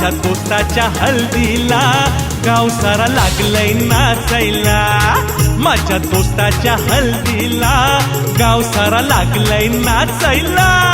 माझ्या दोस्ताच्या हल्दीला गाव सारा लागलंय नाचायला. माझ्या दोस्ताच्या हल्दीला गाव सारा लागलंय नाचायला.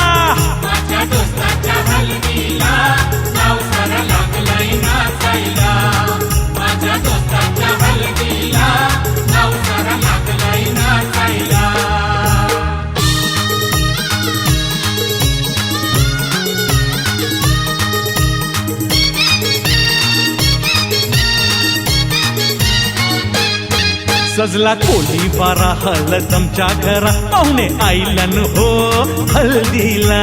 सजला कोली बारा हलदमच्या घरा पाहुणे आईलन हो हल्दीला.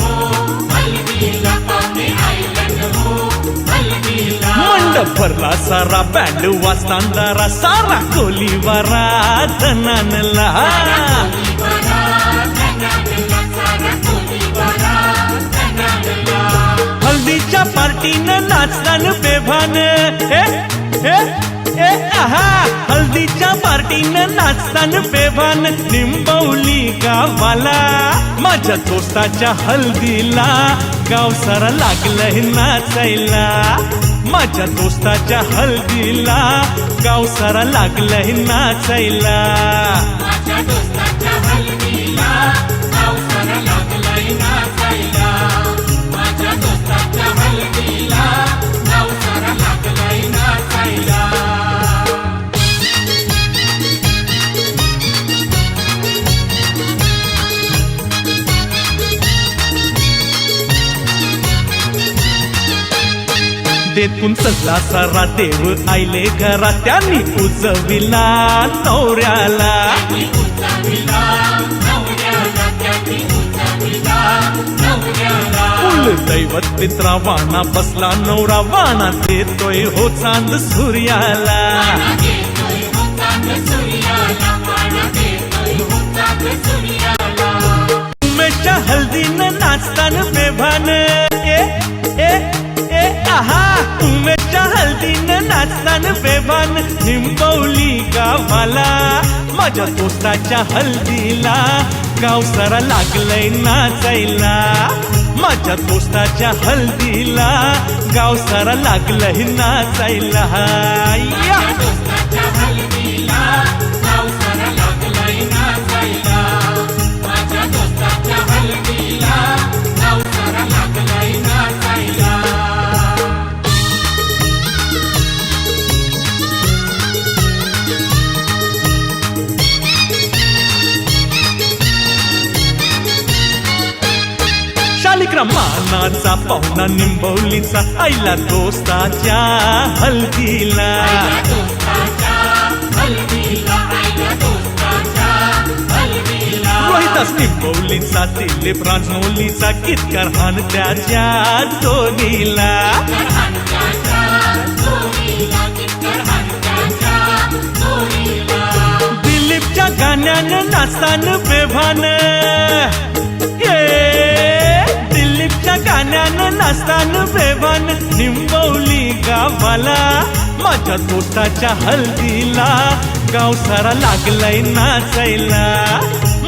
हो पाहुणे आयलन हो हलवीला मंडप भरला सारा बँड वाजतांदारा सारा कोली बारा धनानला. हल्दीच्या पार्टीनं नाचताना बेभान. हा हल्दीच्या पार्टीनं नाचतान बेभान निंबवली गावाला. माझ्या दोस्ताच्या हल्दीला गाव सारा लागलंय नाचायला. माझ्या दोस्ताच्या हल्दीला गाव सारा लागलंय नाचायला. देतून सल्ला सारा देव आईले घरा त्यांनी उजविला नवऱ्याला. कुल दैवत पित्रा वाणा बसला नवरा वाणा देतोय हो चांद सूर्याला. नाचताना बेभान निंबवली गावाला. माझ्या दोस्ताच्या हल्दीला गाव सारा लागलंय नाचायला. माझ्या दोस्ताच्या हल्दीला गाव सारा लागलंय नाचायला. या. शालिग्राम मानाचा पाहुणा निंबवलीचा आईला दोस्ताच्या हलवीला रोहिदास निंबवलीचा दिलीप राजमौलीचा कितकर हान त्याच्या चोरीला दिलीपच्या गाण्यानं नाचताना बेभान. गाण्यानं नाचतान बेभान निंबवली गावाला. माझ्या तोटाच्या हल्दीला गाव सारा लागलाय नाचायला.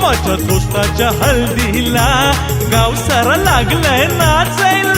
माझ्या दोस्ताच्या हल्दीला गाव सारा लागलाय नाचायला.